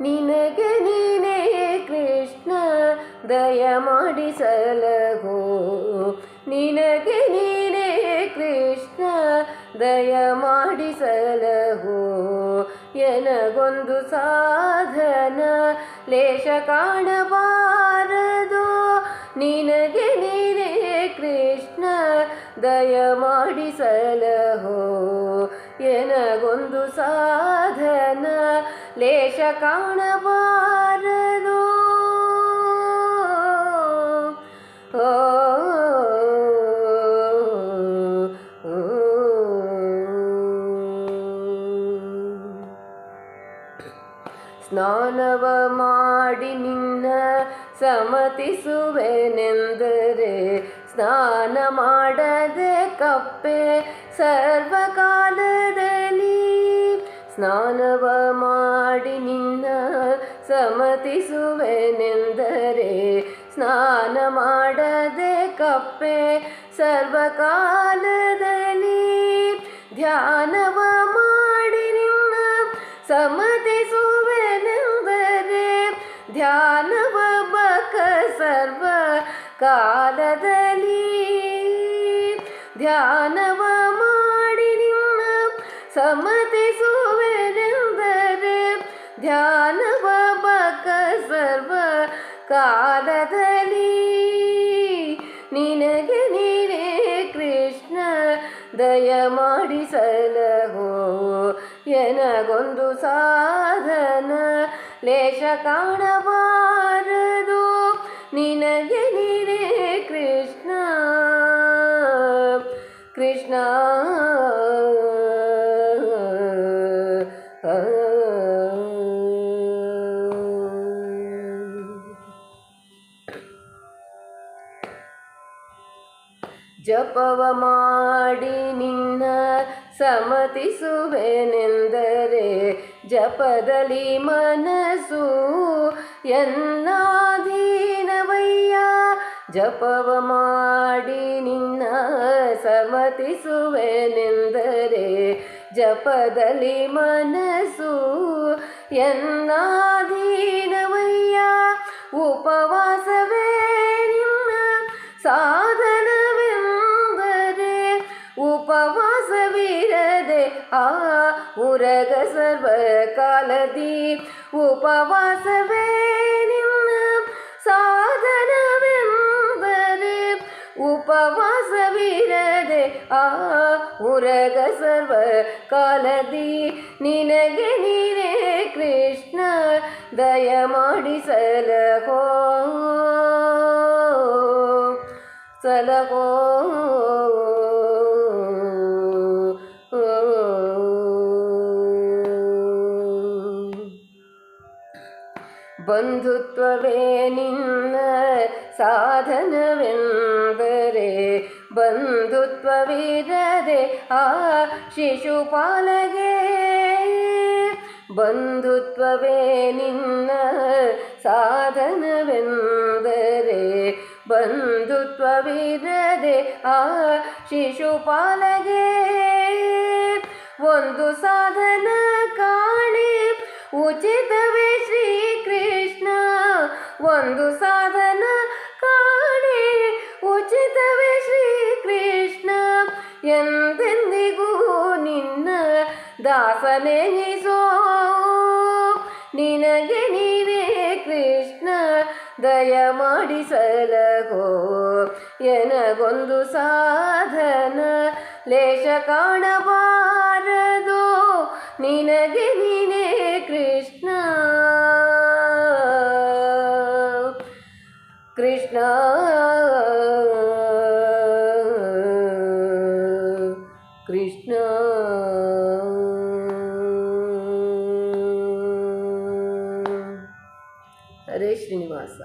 ನಿನಗೆ ನೀನೇ ಕೃಷ್ಣ, ದಯ ಮಾಡಿಸಲಗೋ ನಿನಗೆ ನೀನೇ ಕೃಷ್ಣ, ದಯ ಮಾಡಿಸಲಗೋ ಎನಗೊಂದು ಸಾಧನ ಲೇಷ ಕಾಣಬಾರದು. ನಿನಗೆ ನೀನೇ ಕೃಷ್ಣ, ದಯ ಮಾಡಿಸಲಹೋ ಎನಗೊಂದು ಸಾಧನ ಲೇಷ ಕಾಣಬಾರದು. ಓ ಸ್ನಾನವ ಮಾಡಿ ನಿನ್ನ ಸಮತಿಸುವೆನೆಂದರೆ ಸ್ನಾನ ಮಾಡದೆ ಕಪ್ಪೆ ಸರ್ವಕಾಲದಲ್ಲಿ ಸ್ನಾನವ ಮಾಡಿ ನಿನ್ನ ಸಮತಿಸುವೆನೆಂದರೆ ಸ್ನಾನ ಮಾಡದೆ ಕಪ್ಪೆ ಸರ್ವಕಾಲದಲ್ಲಿ ಧ್ಯಾನವ ಮಾಡಿ ನಿನ್ನ ಸಮತಿಸುವೆನೆಂದರೆ ಧ್ಯಾನವ ಬಕ ಸರ್ವ ಕಾಲದಲ್ಲಿ ಧ್ಯಾನವ ಮಾಡಿ ನಿನ್ನ ಸಮತಿಸುವೆನೆಂದರೆ ಧ್ಯಾನವ ಬಕ ಸರ್ವ ಕಾಲದಲ್ಲಿ. ನಿನಗೆ ನೀನೇ ಕೃಷ್ಣ, ದಯ ಮಾಡಿಸಲಹೋ ಎನಗೊಂದು ಸಾಧನ. ಲೇಷ ಕಾಣಬಾರದು, ನಿನಗೆ ನೀನೇ ಕೃಷ್ಣ. ಕೃಷ್ಣ ಜಪವ ಮಾಡಿ ನಿನ್ನ ಸಮತಿಸುವೆನೆಂದರೆ ಜಪದಲ್ಲಿ ಮನಸ್ಸು ಎನ್ನಾಧೀನವಯ್ಯ. ಜಪವ ಮಾಡಿ ನಿನ್ನ ಸಮತಿಸುವೆನೆಂದರೆ ಜಪದಲ್ಲಿ ಮನಸ್ಸು ಎನ್ನಾಧೀನವಯ್ಯ. ಉಪವಾಸವೇ ಆ ಉರಗ ಸರ್ವಕಾಲದಿ ಉಪವಾಸವೇ ನಿನ್ನ ಸಾಧನವೆಂದರೆ ಉಪವಾಸವಿರದೆ ಆ ಉರಗ ಸರ್ವ ಕಾಲದಿ ನಿನಗೆ ನೀನೇ ಕೃಷ್ಣ ದಯ ಮಾಡಿಸಲಹೋ ಸಲಹೋ ಬಂಧುತ್ವವೇ ನಿನ್ನ ಸಾಧನವೆಂದರೆ ಬಂಧುತ್ವವಿರದೆ ಆ ಶಿಶುಪಾಲಗೆ ಬಂಧುತ್ವವೇ ನಿನ್ನ ಸಾಧನವೆಂದರೆ ಬಂಧುತ್ವವಿರದೆ ಆ ಶಿಶುಪಾಲಗೆ ಒಂದು ಸಾಧನ ಕಾಣಿ ಉಚಿತ ಒಂದು ಸಾಧನ ಕಾಣಿ. ಉಚಿತವೇ ಶ್ರೀಕೃಷ್ಣ, ಎಂದೆಂದಿಗೂ ನಿನ್ನ ದಾಸನೆನಿಸೋ ನಿನಗೆ ನೀವೇ ಕೃಷ್ಣ ದಯ ಮಾಡಿಸಲಗೋ ಎನಗೊಂದು ಸಾಧನ, ಲೇಷ ಕಾಣಬಾರದು. ನಿನಗೆ ನೀನೇ ಕೃಷ್ಣ ಕೃಷ್ಣ ಹರೇ ಶ್ರೀನಿವಾಸ